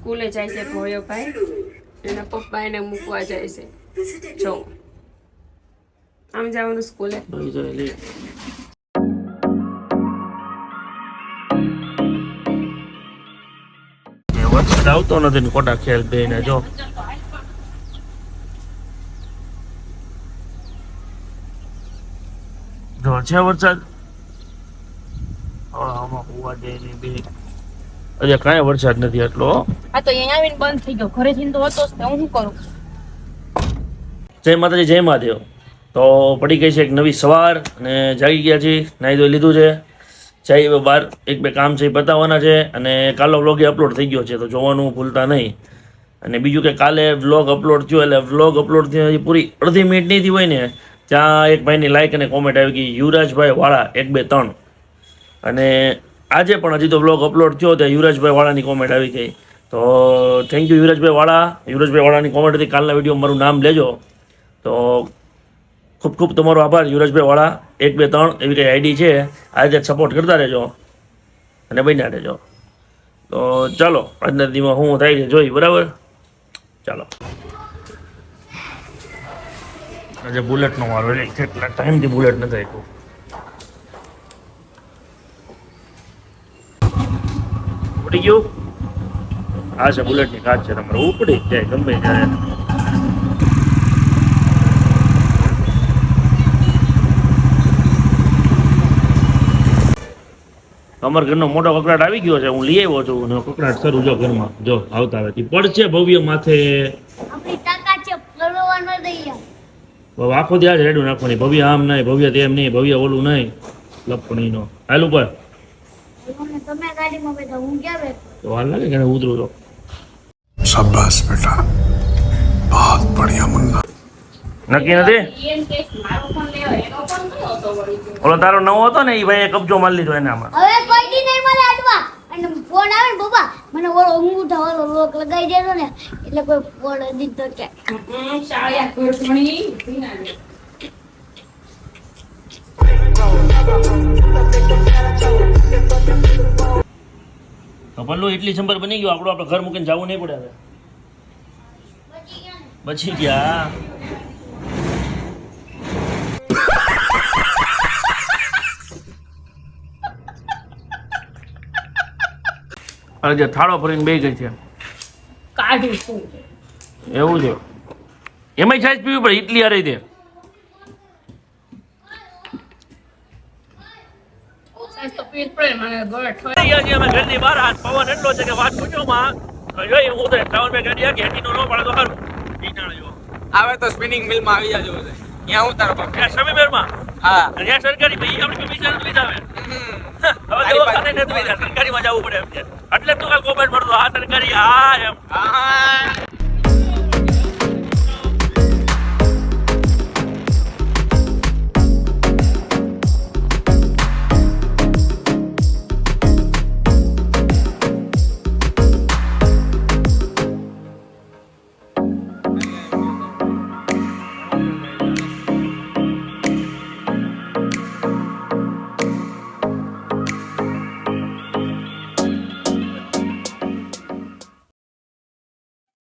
સ્કૂલે જાય છે ભોળિયોભાઈ એના પપ્પા એને મૂકવા જાય છે. જો આમ જવાનું સ્કૂલે. વરસાદ આવતો નથી ને ખોટા ખેલ બે ને જો. જો છે વરસાદ? હવે આમાં હોવા દે ને બે. હજી કાંઈ વરસાદ નથી એટલો. આ તો અહીંયા આવીને બંધ થઈ ગયો. ઘરેથી તો હતો જ હું શું કરું? જય માતાજી જય મહાદેવ. તો પડી ગઈ છે એક નવી સવાર અને જાગી ગયા છે નાહી ધોઈ લીધું છે. જઈ હવે બહાર એક બે કામ છે એ પતાવવાના છે અને કાલો વ્લોગ અપલોડ થઈ ગયો છે તો જોવાનું ભૂલતા નહીં. અને બીજું કે કાલે વ્લોગ અપલોડ થયો એટલે વ્લોગ અપલોડ થયો પૂરી અડધી મિનિટ નહીં થઈ હોય ને ત્યાં એક ભાઈની લાઈક અને કોમેન્ટ આવી ગઈ યુવરાજભાઈ વાળા એક બે ત્રણ. અને આજે પણ હજી તો વ્લોગ અપલોડ થયો ત્યાં યુવરાજભાઈ વાળાની કોમેન્ટ આવી ગઈ. તો થેન્ક યુ યુવરાજભાઈ વાળા. યુવરાજભાઈ વાળાની કોમેન્ટ હતી, કાલના વીડિયો મારું નામ લેજો. તો ખૂબ ખૂબ તમારો આભાર યુવરાજભાઈ વાળા. એક, બે, ત્રણ એવી કંઈ આઈડી છે આ રીતે સપોર્ટ કરતા રહેજો અને બન્યા રહેજો. તો ચાલો, આજના દીમાં હું થાય છે જોઈ, બરાબર? ચાલો. આજે બુલેટનો વારો એટલે ટાઈમથી બુલેટ નથી આપ્યું. ઉપડી ગયું. આ છે બુલેટની કાચ છે તમારે ઉપડી જાય ગમે ત્યારે. અમારા ઘરનો મોટો કકડાટ આવી ગયો છે હું લઈ આવ્યો છું. અને કકડાટ શરૂ જો ઘરમાં જો આવતા આવે પડશે ભવ્ય માથે. આપણી તાકાત છે ફરવાનો દઈએ. આખો દિવસ રેડું નાખવાની ભવ્ય આમ નહીં ભવ્ય તેમ નહીં ભવ્ય ઓલું નહીં. લપણીનો હાલ ઉપર. મમ્મી બેટા. બહુત બઢિયા મુન્ના. નક્કી નથી? ઓલો તારો નવો હતો ને એ ભાઈએ કબજો મારી લીધો એનામાં. હવે કોઈ દી નહીં મળે અડવા અને ફોન આવે ને બાબા મને ઓલો અંગૂઠા ઓલો લોક લગાઈ દેતો ને. એટલે કોઈ ફોન દીધો કે. શાળિયા કોઈ ભણી. લે. તો પલ્લુ ઇડલી સંભાર બની ગયો આપણું આપણે ઘર મૂકીને જવું નહીં પડે હવે. બચી ગયા. અરે જે થાળો ભરીને બે ગઈ છે. કાઢું શું એવું છે. એમાંય છાશ પીવી પડે ઇટલી હારે તે અમે ઘરની બહાર હાથ પવન એટલો છે કે વાત પૂછો માં જોઈએ હું તો ગાડી નો પડે તો આવે તો સ્પિનિંગ મિલમાં આવી જાજો ત્યાં ઉતારો પગ ત્યાં સમીમેરમાં હા. ત્યાં સરકારી ભાઈ આપણે પૈસા નથી લીધા હવે તો મારી નથી સરકારી માં જવું પડે એમ એટલે તું કાલ કોમેન્ટ ભરતો આ સરકારી આ એમ.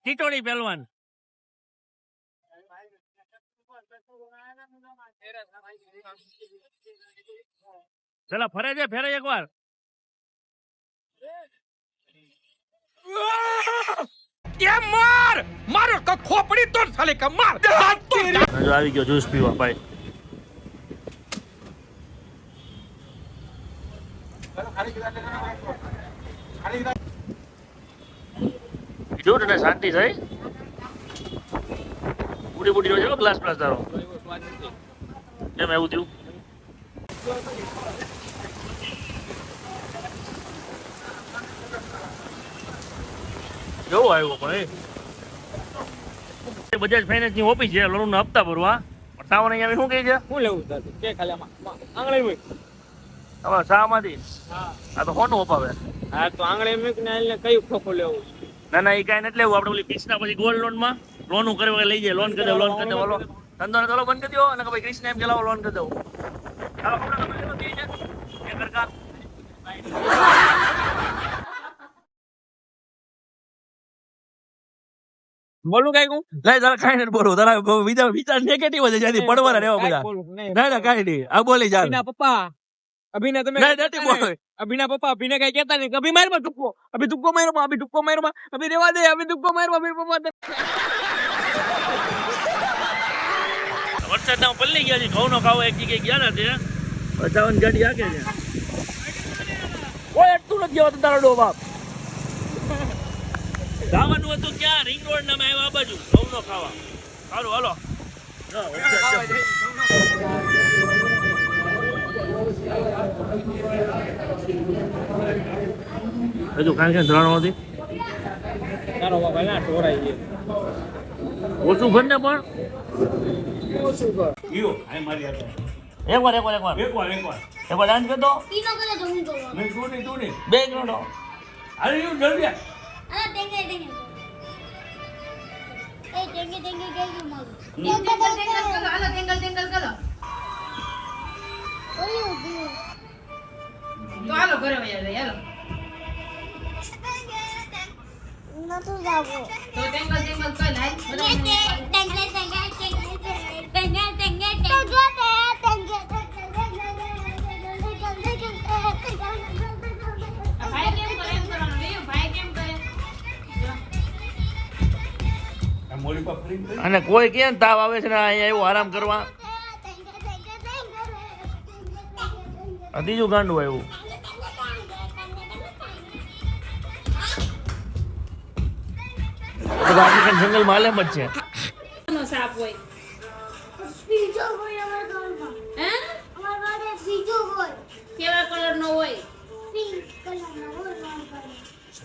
હા ટીટોળી પહેલવાન. પેલા ફરે છે ફેરે એકવાર માર! મારો ક ખોપડી તો સાલે કે માર! આવી ગયો જ્યુસ પીવા ભાઈ. તને શાંતિ થઈ. બુડી બુડી રહ્યો ગ્લાસ ગ્લાસ તારો કેમ એવું થયું? કેવો આવ્યું પણ એ? બજાજ ફાઇનાન્સની ઓફિસ છે લોન હપ્તા ભરવા. સાવન અહીંયા શું કહે છે? હું લેવું કે ખાલી આમાં? આંગળી મૂક. હવે શામાંથી આ તો કોનું અપાવે હા તો આંગળી મૂક ને કયું ખોખું લેવું ના ના એ કાંઈ નથી લેવું. આપણે ઓલી ક્રિષ્ના પછી ગોલ્ડ લોનમાં લોન કરવા લઈ જાય. લોન કરી દો લોન કરી દો. ઓલો ધંધો ને તો ઓલો બંધ કરી દો અને ભાઈ ક્રિષ્ના એમ કે લાવો લોન કરી દઉં બોલું કઈ હું? નહીં તારા કઈ નથી બોલવું. તારા વિચાર નેગેટિવ જ છે. જ્યાંથી પડવાના રહેવા બધા. ના ના કઈ નહીં. આ બોલી જાય પપ્પા. અભિને તમે નથી બોલ અભિના પપ્પા અભિને કઈ કહેતા નહીં અભી મારમાં ટુક્કો અભી ટુક્કો મારમાં અભી ટુક્કો મારમાં અભી રેવા દે અભી ટુક્કો મારમાં અભી પપ્પા વરસાદના પલ્લી ગયા છે ઘઉંનો ખાવો એક જગ્યાએ ગયા ના તે. પચાવન ગાડી આગે છે? કોઈ અટતું નથી જવાતું તારો ડો બાપ. જવાનું હતું ક્યાં રિંગ રોડ ના આવ્યા આ બાજુ ઘઉંનો ખાવા સારું હાલો. હા. હજુ કાંઈ કે ધરાણો હતી તારો બાબા ના ટોરાઈ ઓછું ભર ને પણ મારી હાથે. એકવાર એકવાર એકવાર એકવાર, એકવાર. એકવાર ડાન્સ કરતો. બે મિનિટો હાલ, ઈયો, જલ્દી આ. અરે ટેંગે ટેંગે એ ટેંગે ટેંગે કેવું મારું ટેંગે ટેંગે કરો હાલો ટેંગલ ટેંગલ કરો ઓયું દિયો તો હાલો ઘરે વયા જાય હાલો. નતું તો ટેંગલ ટેંગલ. અને કોઈ કેમ તાવ આવે છે ને અહીંયા એવું આરામ કરવા? આ ત્રીજું ગાંડું આવ્યું. બધા આફ્રિકન જંગલમાં આલેમ જ છે. સાપ હોય. બીજો હોય અમારા હે? અમારા બીજો હોય. કેવા કલર નો હોય? પિંક કલરનો હોય મારા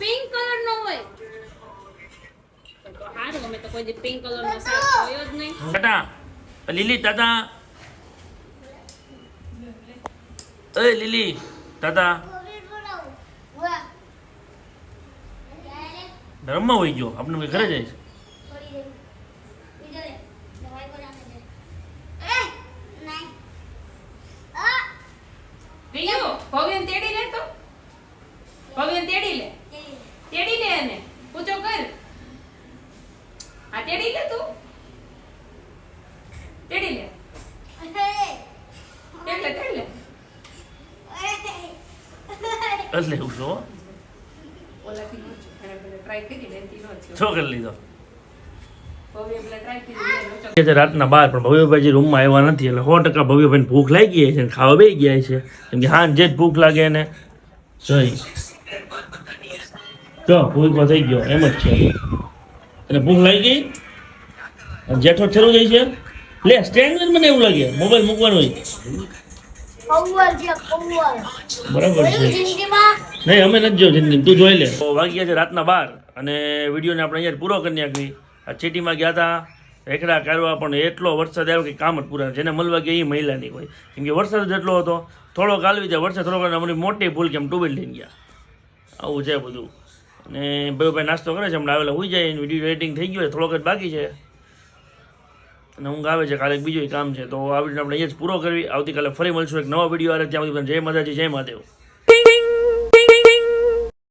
પિંક કલર નો હોય? તો હારું અમે તો કોઈ પિંક કલર નો સાપ જોયો જ નહીં. લીલી તાતા એ લીલી વાહ રમવા હોઈ ગયો આપણે ઘરે જઈશ ભવ્યન તેડી લે તો? ભવ્યન તેડી લે? તેડી લે એને. પૂછો કર. આ તેડી લે તું? તેડી લે. તેડી લે તેડી લે. છો છે. કરી લે એનથી નો થયો. શું કરી લીધો છે રાતના બાર પણ ભવ્યભાઈ રૂમમાં આવ્યા નથી એટલે સો ટકા ભવ્યભાઈને ભૂખ લાગી ગઈ છે ખાવા બે ગયા છે કેમ કે હા જે જ ભૂખ લાગે એને જોઈ જો ભૂખ થઈ ગયો એમ જ છે અને ભૂખ લાગી ગઈ જેઠો થયેલું જાય છે લે સ્ટેન્ડ મને એવું લાગે મોબાઈલ મૂકવાનું હોય છે બરાબર છે. નહીં અમે નથી જો જિંદગી. તું જોઈ લે. વાગી વાગ્યા છે રાતના બાર અને વિડીયોને આપણે અહીંયા પૂરો કરી નાખવી આ ચીટીમાં ગયા હતા. એકડા કાઢવા પણ એટલો વરસાદ આવ્યો કે કામ જ પૂરા. જેને મળવા ગયા એ મહિલાની કોઈ હોય. કેમ કે વરસાદ જેટલો હતો. થોડો કાલવી જાય વરસાદ થોડોક અને અમારી મોટી ભૂલ કેમ ટુબેલ લઈને ગયા. આવું છે બધું. અને ભાઈ ભાઈ નાસ્તો કરે છે હમણાં આવેલા હોઈ જાય વીડિયો એડિટિંગ થઈ ગયો છે થોડોક જ બાકી છે. અને ઊંઘ આવે છે, કાલે બીજું કામ છે, તો આ વીડિયો આપણે અહીંયા જ પૂરો કરવી. આવતીકાલે ફરી મળશું એક નવા વીડિયો આવે ત્યાં સુધી જય માતાજી, જય મહાદેવ.